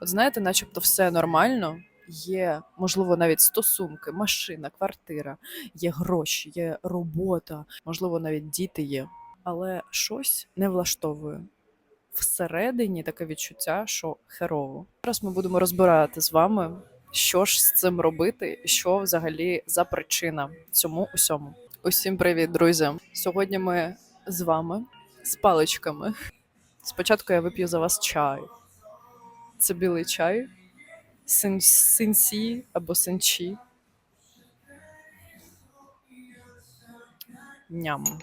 От знаєте, начебто все нормально. Є, можливо, навіть стосунки, машина, квартира, є гроші, є робота, можливо, навіть діти є. Але щось не влаштовує. Всередині таке відчуття, що херово. Зараз ми будемо розбирати з вами, що ж з цим робити, що взагалі за причина цьому усьому. Усім привіт, друзі! Сьогодні ми з вами з паличками. Спочатку я вип'ю за вас чай. Це білий чай, син- синсі або синчі. Ням.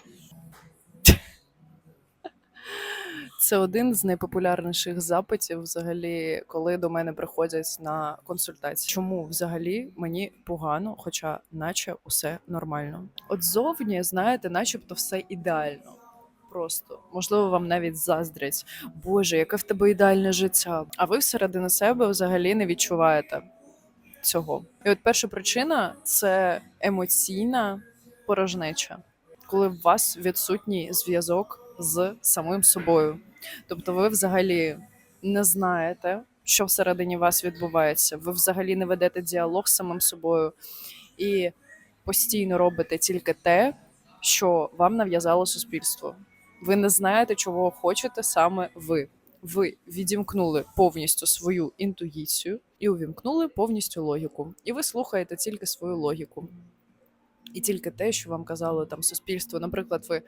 Це один з найпопулярніших запитів, взагалі, коли до мене приходять на консультації. Чому взагалі мені погано, хоча наче усе нормально? От зовні, знаєте, начебто все ідеально. Просто можливо, вам навіть заздрять. Боже, яке в тебе ідеальне життя. А ви всередині себе взагалі не відчуваєте цього. І от перша причина це емоційна порожнеча, коли у вас відсутній зв'язок з самим собою. Тобто, ви взагалі не знаєте, що всередині вас відбувається. Ви взагалі не ведете діалог з самим собою і постійно робите тільки те, що вам нав'язало суспільство. Ви не знаєте, чого хочете саме ви. Ви відімкнули повністю свою інтуїцію і увімкнули повністю логіку. І ви слухаєте тільки свою логіку. І тільки те, що вам казало там суспільство. Наприклад, ви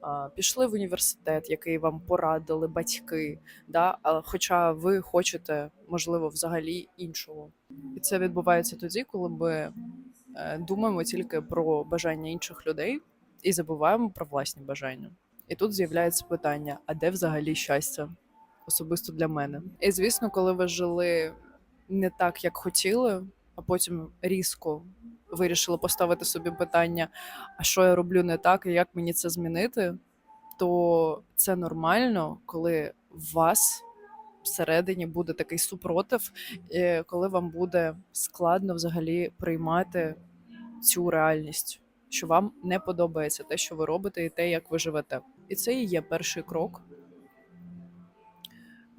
а, пішли в університет, який вам порадили батьки, да? а, хоча ви хочете, можливо, взагалі іншого. І це відбувається тоді, коли ми е, думаємо тільки про бажання інших людей і забуваємо про власні бажання. І тут з'являється питання: а де взагалі щастя? Особисто для мене. І звісно, коли ви жили не так, як хотіли, а потім різко вирішили поставити собі питання: а що я роблю не так, і як мені це змінити, то це нормально, коли вас всередині буде такий супротив, коли вам буде складно взагалі приймати цю реальність, що вам не подобається те, що ви робите, і те, як ви живете. І це і є перший крок.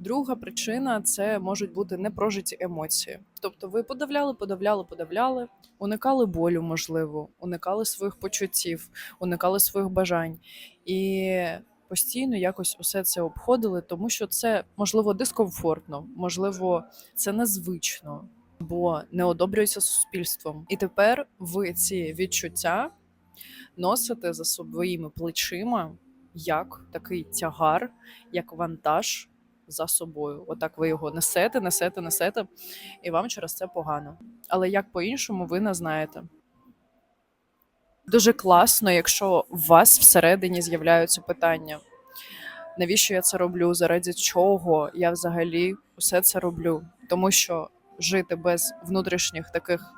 Друга причина це можуть бути непрожиті емоції. Тобто ви подавляли, подавляли, подавляли, уникали болю, можливо, уникали своїх почуттів, уникали своїх бажань і постійно якось усе це обходили, тому що це можливо дискомфортно, можливо, це незвично, бо не одобрюється суспільством. І тепер ви ці відчуття носите за своїми плечима як такий тягар, як вантаж за собою. Отак ви його несете, несете, несете, і вам через це погано. Але як по-іншому, ви не знаєте. Дуже класно, якщо у вас всередині з'являються питання. Навіщо я це роблю? Заради чого я взагалі усе це роблю? Тому що жити без внутрішніх таких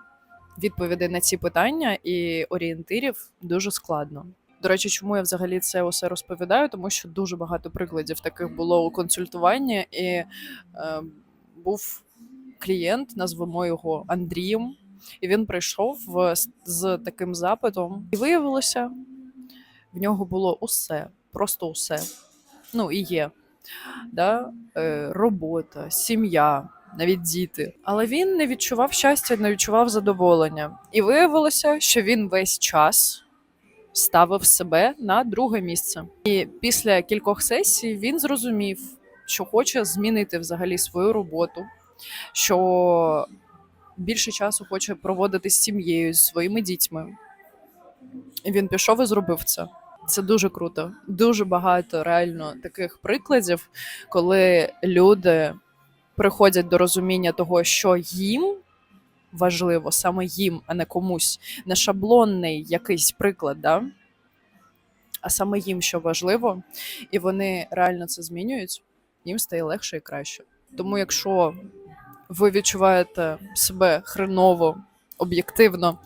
відповідей на ці питання і орієнтирів дуже складно. До речі, чому я взагалі це усе розповідаю? Тому що дуже багато прикладів таких було у консультуванні, і е, був клієнт, назвемо його Андрієм, і він прийшов в- з, таким запитом, і виявилося, в нього було усе, просто усе. Ну і є. Да? Е, робота, сім'я, навіть діти. Але він не відчував щастя, не відчував задоволення. І виявилося, що він весь час ставив себе на друге місце. І після кількох сесій він зрозумів, що хоче змінити взагалі свою роботу, що більше часу хоче проводити з сім'єю, з своїми дітьми. Він пішов і зробив це. Це дуже круто. Дуже багато реально таких прикладів, коли люди приходять до розуміння того, що їм важливо, саме їм, а не комусь, не шаблонний якийсь приклад, да? а саме їм, що важливо, і вони реально це змінюють, їм стає легше і краще. Тому, якщо ви відчуваєте себе хреново, об'єктивно,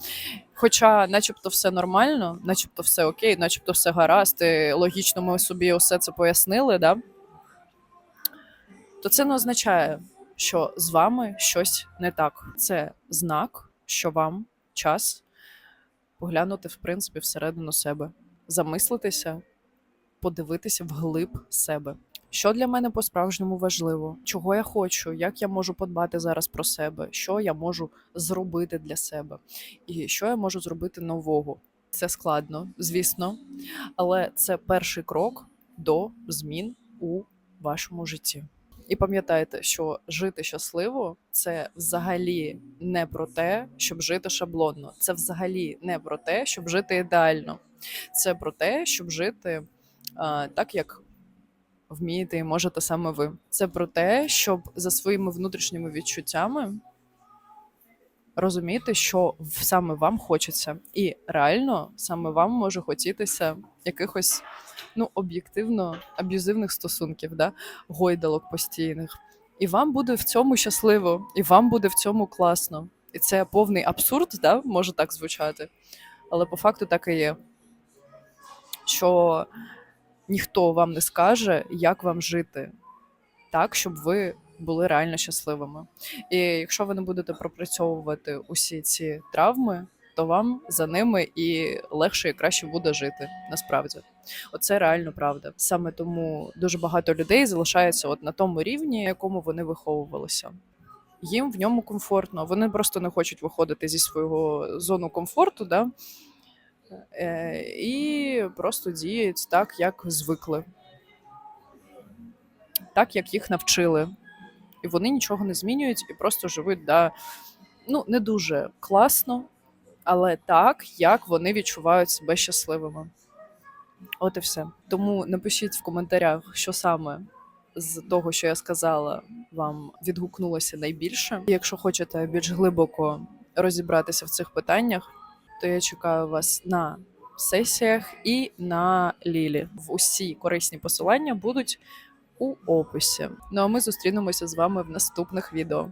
хоча, начебто, все нормально, начебто все окей, начебто все гаразд, і логічно ми собі усе це пояснили, да? то це не означає, що з вами щось не так. Це знак, що вам час поглянути, в принципі, всередину себе, замислитися, подивитися вглиб себе. Що для мене по-справжньому важливо, чого я хочу, як я можу подбати зараз про себе, що я можу зробити для себе, і що я можу зробити нового. Це складно, звісно, але це перший крок до змін у вашому житті. І пам'ятайте, що жити щасливо це взагалі не про те, щоб жити шаблонно. Це взагалі не про те, щоб жити ідеально. Це про те, щоб жити а, так, як вмієте і можете саме ви. Це про те, щоб за своїми внутрішніми відчуттями розуміти, що саме вам хочеться, і реально саме вам може хотітися якихось ну об'єктивно аб'юзивних стосунків, да? гойдалок постійних. І вам буде в цьому щасливо, і вам буде в цьому класно. І це повний абсурд, да? може так звучати. Але по факту так і є. Що ніхто вам не скаже, як вам жити, так, щоб ви були реально щасливими. І якщо ви не будете пропрацьовувати усі ці травми, то вам за ними і легше і краще буде жити. Насправді, оце реально правда. Саме тому дуже багато людей залишаються от на тому рівні, якому вони виховувалися. Їм в ньому комфортно. Вони просто не хочуть виходити зі свого зону комфорту, да? е, і просто діють так, як звикли, так як їх навчили. І вони нічого не змінюють і просто живуть да, ну, не дуже класно, але так, як вони відчувають себе щасливими. От і все. Тому напишіть в коментарях, що саме з того, що я сказала, вам відгукнулося найбільше. Якщо хочете більш глибоко розібратися в цих питаннях, то я чекаю вас на сесіях і на Лілі. В усі корисні посилання будуть у описі. Ну а ми зустрінемося з вами в наступних відео.